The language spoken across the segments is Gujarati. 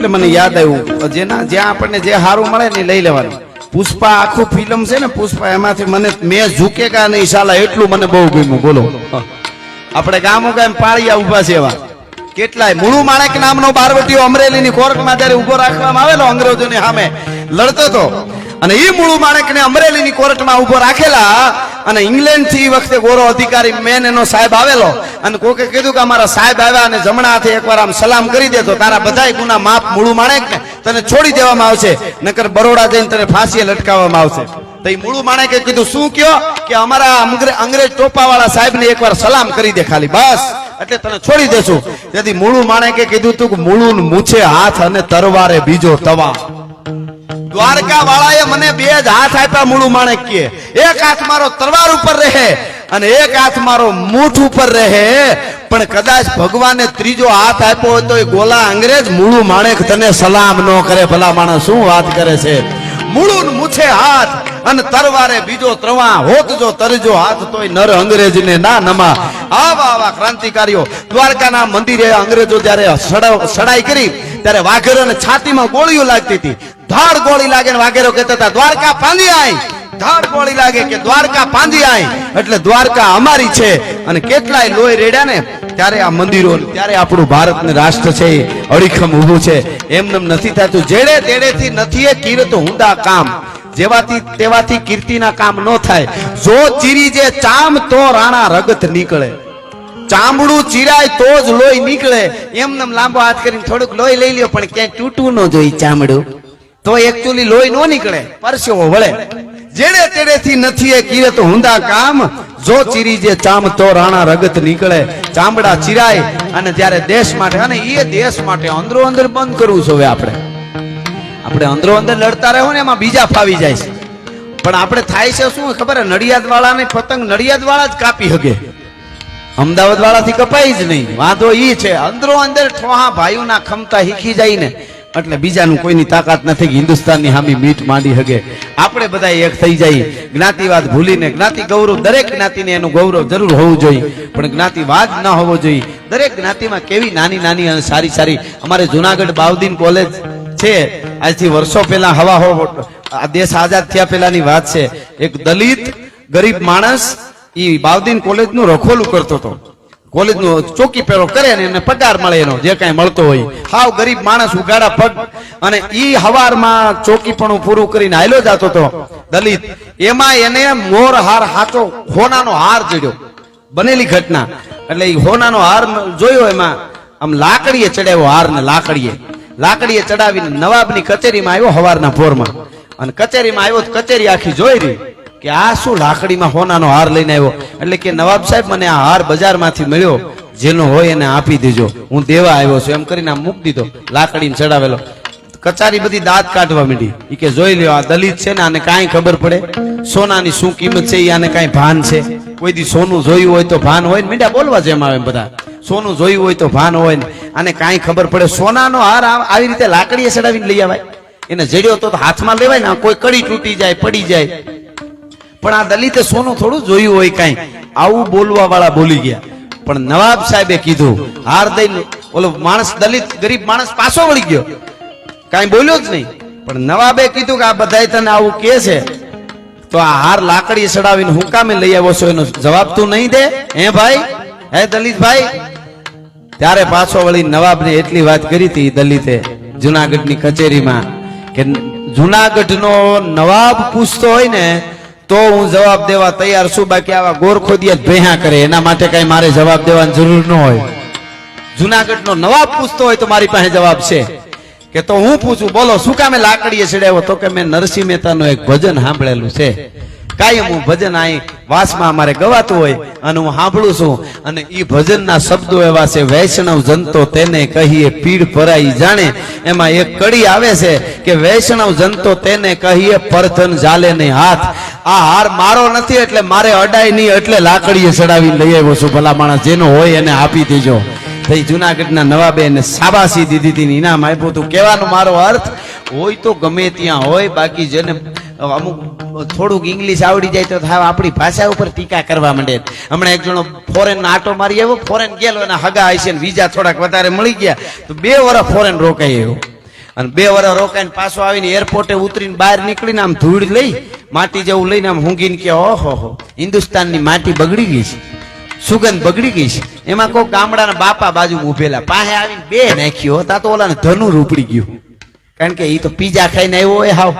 એટલે મને યાદ આવ્યું જેના જ્યાં આપણને જે સારું મળે ને લઈ લેવાનું. પુષ્પા આખું ફિલ્મ છે ને, પુષ્પા એમાંથી મને મેં ઝૂકેગા નહીં, સાલા, એટલું મને બહુ ગમ્યું. બોલો. આપણે ગામો ગામ પાળિયા ઊભા છે એવા. કેટલાય? મૂળું માણેક નામનો બારવટીઓ અમરેલીની કોર્ટમાં જ્યારે ઊભો રાખવામાં આવેલો અંગ્રેજોની સામે લડતો હતો. અને એ મૂળું માણેકને અમરેલીની કોર્ટમાં ઊભો રાખેલા અને ઇંગ્લેન્ડથી એ વખતે ગોરો અધિકારી મેન એનો સાહેબ આવેલો. અને કોકે કીધું કે અમારા સાહેબ આવ્યા અને જમણા હાથે એકવાર આમ સલામ કરી દેતો તારા બધાય ગુના માફ મૂળું માણેક ને તને છોડી દેવામાં આવશે, નકર બરોડા જઈને તને ફાંસીએ લટકાવવામાં આવશે. તો એ મૂળું માણેકે કીધું, શું કયો કે અમારા અંગ્રેજ ટોપાવાળા સાહેબને એકવાર સલામ કરી દે ખાલી, બસ, એટલે તને છોડી દેશું. તેથી મૂળું માણેકે કીધું તું કે મૂળું મૂછે હાથ અને તરવારે બીજો તવા. દ્વારકા વાળાએ મને બે જ હાથ આપ્યા મૂળું માણેક કે એક હાથ મારો તલવાર ઉપર રહે અને એક હાથ મારો મૂઠ ઉપર રહે. પણ કદાચ ભગવાને ત્રીજો હાથ આપ્યો હોય તો એ ગોલા અંગ્રેજ મૂળું માણેક તને સલામ ન કરે. ભલા માણસ શું વાત કરે છે? મૂળું મૂછે હાથ અને તરવારે બીજો ત્રવા હોત જો તરજો હાથ તોય નર અંગ્રેજ ને ના નમા. આવા આવા ક્રાંતિકારીઓ દ્વારકાના મંદિરે અંગ્રેજો જયારે સડા- સડાઈ કરી, ત્યારે વાઘેરોને છાતીમાં ગોળીઓ લાગતી હતી. ધાડ ગોળી લાગે વાઘેરો કહેતા હતા, દ્વારકા પાંદી આઈ ધાડ ગોળી લાગે કે દ્વારકા પાંદી આઈ એટલે દ્વારકા અમારી છે અને કેટલાય લોહી રેડ્યા ને, ત્યારે આ મંદિરો, ત્યારે આપણું ભારત રાષ્ટ્ર છે અડીખમ ઊભું છે. એમનેમ નથી થતું. જેડે તેડેથી નથી એ કીરત હુંડા કામ. જેવાથી તેવાથી કીર્તિના કામ ન થાય. જો ચીરી જે ચામ તો રાણા રગત નીકળે. ચામડું ચીરાય તો જ લોહી નીકળે. એમને લાંબો હાથ કરીને થોડુંક લોહી લઈ લ્યો, પણ ક્યાંય તૂટવું ન જોઈ ચામડું. તો એકચ્યુઅલી લોહી નો નીકળે, પરસેવો વળે. જેડે તેડેથી નથી એ કિરત હુંદા કામ. જો ચીરી જે ચામ તો રાણા રગત નીકળે. ચામડા ચીરાય અને જ્યારે દેશ માટે, અને એ દેશ માટે અંદરો અંદર બંધ કરવું છે હવે આપણે. આપણે અંદરો અંદર લડતા રહેવું ને એમાં બીજા ફાવી જાય છે. પણ આપણે થાય છે શું? ખબર નડિયાદ વાળાને પતંગ નડિયાદ વાળા જ કાપી હગે. અમદાવાદ વાળાથી કપાય જ નહીં. વાંધો ઈ છે. અંદરો અંદર ઠોહા ભાઈઓના ખમતા હીખી જાય ને. એટલે બીજાનું કોઈની તાકાત નથી કે હિન્દુસ્તાનની હામી મીટ માંડી હગે. આપણે બધા એક થઈ જાય. જ્ઞાતિવાદ ભૂલીને, જ્ઞાતિ ગૌરવ દરેક જ્ઞાતિને એનું ગૌરવ જરૂર હોવું જોઈએ. પણ જ્ઞાતિવાદ ન હોવો જોઈએ. દરેક જ્ઞાતિમાં કેવી નાની નાની અને સારી સારી. અમારે જુનાગઢ બાવદીન કોલેજ છે. આજથી વર્ષો પહેલા હવા હો આ દેશ આઝાદ થયા પહેલાની વાત છે. એક દલિત ગરીબ માણસ એ બાવદીન કોલેજનું રખોલું કરતો હતો. કોલેજનું ચોકી પેરો કરે ને એને પગાર મળે એનો, જે કાંઈ મળતો હોય. હાવ ગરીબ માણસ ઉગાડા પગ. અને ઈ હવારમાં ચોકીપણું પૂરું કરીને હાલ્યો જતો હતો દલિત, એમાં એને મોર હાર હાચો હોનાનો હાર ચડ્યો. બનેલી ઘટના. એટલે ઈ હોનાનો હાર જોયો એમાં. આમ લાકડીએ ચડાવ્યો હાર ને લાકડીએ. લાકડીએ ચડાવીને નવાબની કચેરીમાં આવ્યો હવારના પોરમાં અને કચેરીમાં આવ્યો કચેરી આખી જોઈ રહી. કે આ શું લાકડીમાં હોનાનો હાર લઈને આવ્યો? એટલે કે નવાબ સાહેબ મને આ હાર બજારમાંથી મળ્યો. જેનો હોય એને આપી દેજો. હું દેવા આવ્યો છું. એમ કરીને મૂકી દીધો. લાકડીને ચડાવેલો. કચારી બધી દાંત કાઢવા માંડી. એ કે જોઈ લ્યો, આ દલિત છે ને, આને કાંઈ ખબર પડે? સોનાની શું કિંમત છે? એ આને કાંઈ ભાન છે? કોઈ દી સોનું જોયું હોય તો ભાન હોય ને? મીંડા બોલવા જેમ આવે બધા. સોનું જોયું હોય તો ભાન હોય ને? આને કાંઈ ખબર પડે? સોનાનો હાર આવી રીતે લાકડીએ ચડાવીને લઈ આવાય? એને જડ્યો તો હાથમાં લેવાય ને? કોઈ કડી તૂટી જાય, પડી જાય. પણ આ દલિતે સોનું થોડું જોયું હોય કાંઈ. આવું બોલવા વાળા બોલી ગયા. પણ નવાબ સાહેબે કીધું, હાર દઈને ઓલો માણસ દલિત, ગરીબ માણસ પાછો વળી ગયો. કાંઈ બોલ્યો જ નહીં. પણ નવાબે કીધું કે આ બધાય તને આવું કે છે. તો આ હાર લાકડી ચડાવીને હું કામે લઈ આવ્યો છો? એનો જવાબ તું નહીં દે? હે ભાઈ? હે દલિતભાઈ ત્યારે પાછો વળી નવાબને એટલી વાત કરી હતી દલિતે જુનાગઢની કચેરીમાં કે જુનાગઢનો નવાબ પૂછતો હોય ને તો હું જવાબ દેવા તૈયાર છું. બાકી આવા ગોરખોદિયા ભેહા કરે. એના માટે કઈ મારે જવાબ દેવાની જરૂર ન હોય. જુનાગઢનો નવાબ પૂછતો હોય તો મારી પાસે જવાબ છે. કે તો હું પૂછું, બોલો, શું કામે લાકડીએ ચડાવ્યો તો કે મેં નરસિંહ મહેતાનું એક ભજન સાંભળેલું છે. કાયમ હું ભજન અહીં વાસમાં અમારે ગવાતું હોય અને હું સાંભળું છું. અને એ ભજનના શબ્દો એવા છે, વૈષ્ણવ જનતો તેને કહીએ પીડ ભરાઈ જાણે. એમાં એક કડી આવે છે કે, વૈષ્ણવ જનતો તેને કહીએ, પરધન જાલે નહીં હાથ. આ હાર મારો નથી એટલે મારે અડાય નહીં, એટલે લાકડીએ ચડાવીને લઈ આવ્યો છું. ભલા માણસ જેનો હોય એને આપી દેજો. થઈ જુનાગઢના નવાબે એને શાબાશી દીધી હતી ઇનામ આપ્યું હતું. કહેવાનો મારો અર્થ, હોય તો ગમે ત્યાં હોય, બાકી જેને અમુક થોડુંક ઇંગ્લિશ આવડી જાય તો થાય આપણી ભાષા ઉપર ટીકા કરવા માંડે. હમણાં એક જણો ફોરેન આટો મારી આવ્યો ફોરેન ગયેલો એના હગા હશે ને વિઝા થોડાક વધારે મળી ગયા. તો બે વર્ષ ફોરેન રોકાઈ આવ્યો. અને બે વર્ષ રોકાઈને પાછો આવીને એરપોર્ટે ઉતરીને બહાર નીકળીને આમ ધૂળ લઈ માટી જેવું લઈને આમ હુંગીને કે ઓહો, હો, હિન્દુસ્તાનની માટી બગડી ગઈ છે, સુગંધ બગડી ગઈ છે. એમાં કોઈ ગામડાના બાપા બાજુ ઊભેલા પાસે આવીને બે નાખ્યો, તા તો ઓલાને ધનુર રૂપડી ગયું. કારણ કે એ તો પીઝા ખાઈને આવ્યો હોય હાવ.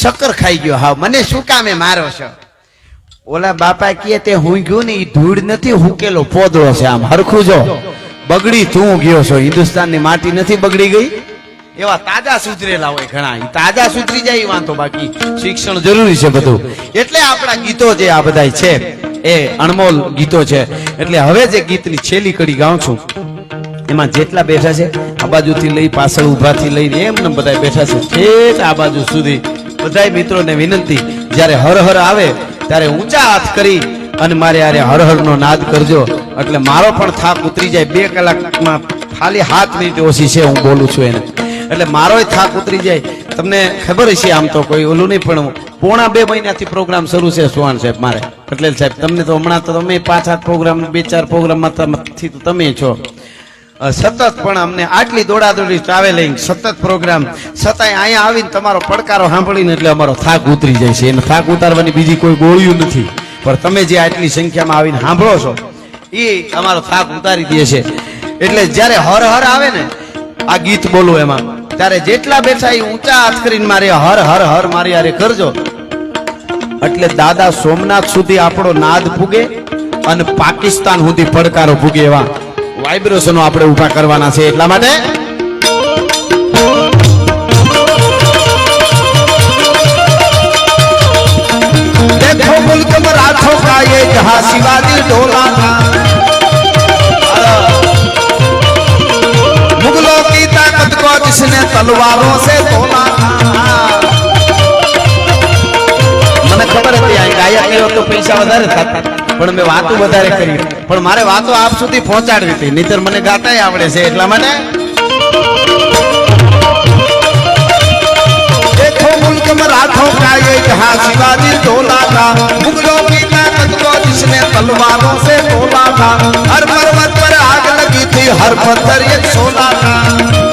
શક્કર ખાઈ ગયો હાવ. મને શું કામે મારો છો? ઓલા બાપા કહે, તે હું ગયું ને એ ધૂળ નથી, હુકેલો પોદળો છે આમ. હરખું જો. બગડી તું ગયો છો. હિન્દુસ્તાનની માટી નથી બગડી ગઈ. એવા તાજા સુધરેલા હોય ઘણા. તાજા સુધરી જાય વાંધો. બાકી શિક્ષણ જરૂરી છે બધું. એટલે આપણા ગીતો જે આ બધા છે, એ અણમોલ ગીતો છે. એટલે હવે જે ગીતની છેલ્લી કડી ગાઉં છું, એમાં જેટલા બેઠા છે, આ બાજુથી લઈ પાછળ ઊભાથી લઈને એમને બધા બેઠા છે. ઠેઠ આ બાજુ સુધી. બધાય મિત્રોને વિનંતી, જ્યારે હર હર આવે, ત્યારે ઊંચા હાથ કરી અને મારે આરે હર હર નો નાદ કરજો. એટલે મારો પણ થાક ઉતરી જાય. બે કલાકમાં ખાલી હાથ મિનિટ ઓછી છે, હું બોલું છું એને. એટલે મારોય થાક ઉતરી જાય. તમને ખબર છે આમ તો કોઈ ઓલું નહીં, પણ પોણા બે મહિનાથી પ્રોગ્રામ શરૂ છે સુહાન સાહેબ મારે. પટેલ સાહેબ, તમને તો હમણાં તો તમે પાંચ આઠ પ્રોગ્રામ બે ચાર પ્રોગ્રામમાં તમથી તો તમે છો. સતત પણ અમને આટલી દોડાદોડી ટ્રાવેલિંગ સતત પ્રોગ્રામ છતાંય અહીંયા આવીને તમારો પડકારો સાંભળીને એટલે અમારો થાક ઉતરી જાય છે. એને થાક ઉતારવાની બીજી કોઈ ગોળીઓ નથી. પણ તમે જે આટલી સંખ્યામાં આવીને સાંભળો છો એ અમારો થાક ઉતારી દે છે. એટલે જ્યારે હર હર આવે ને આ ગીત બોલું એમાં ત્યારે જેટલા બેઠા એ ઊંચા હાથ કરીને મારે હર હર હર મારી યારે કરજો એટલે દાદા સોમનાથ સુધી આપણો નાદ પૂગે અને પાકિસ્તાન સુધી પડકારો પૂગે એવા વાઇબ્રેશનો આપણે ઊભા કરવાના છે એટલા માટે देखो मुल्क मराठों का ये जहां शिवाजी डोला था जिसने तलवारों से तोला था મને ખબર હતી આ ગાયક એવો તો પૈસા વધારે થતા પણ મેં વાતો વધારે કરી પણ મારે વાતો આપ સુધી પહોંચાડવી હતી નહીતર મને ગાતાય આવડે છે એટલા માટે देखो मुल्क मराठों का ये जहां शिवाजी डोला था मुगलों की ताकत को जिसने तलवारों से तोला था हर पर्वत पर आग लगी थी हर पत्थर एक सोला था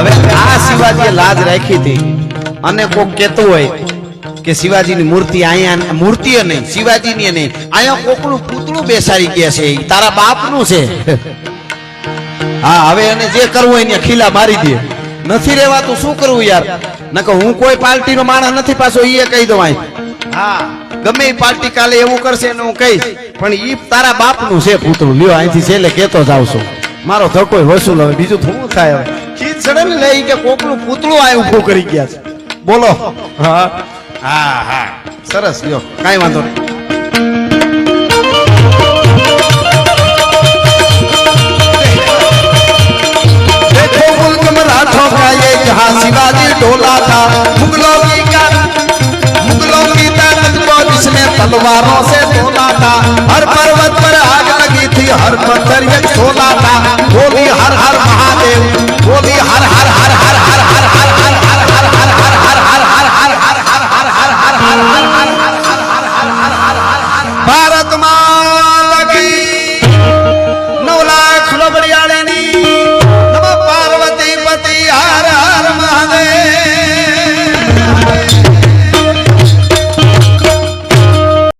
હવે આ શિવાજીએ લાજ રાખી હતી. અને કોક કહેતું હોય કે શિવાજીની મૂર્તિ અહીંયા મૂર્તિએ નહીં, શિવાજીની નહીં. અહીંયા કોકનું પૂતળું બેસાડી ગયા છે તારા બાપનું છે. હા, હવે એને જે કરવું હોય એને ખીલા મારી દે. નથી રહેવાતું શું કરવું યાર? નકર હું કોઈ પાર્ટીનો માણસ નથી, પાછો એ કહી દઉં અહીં હા, ગમે એ પાર્ટી કાલે એવું કરશે એને હું કહીશ. પણ ઈ તારા બાપનું છે પૂતળું. લ્યો, અહીંથી છેલ્લે કેતો જાવ છું. મારો ધકોય વસૂલ, હવે બીજું થોડું થાય હવે? ખીચ ચડે ને લઈ કે કોકનું પૂતળું આ ઊભું કરી ગયા છે બોલો હા હા હા સરસ લ્યો કાંઈ વાંધો નહીં देखो मुल्क मराठों का ये जहां शिवाजी डोला था मुगलों की का मुगलों की ताकत को जिसने तलवारों से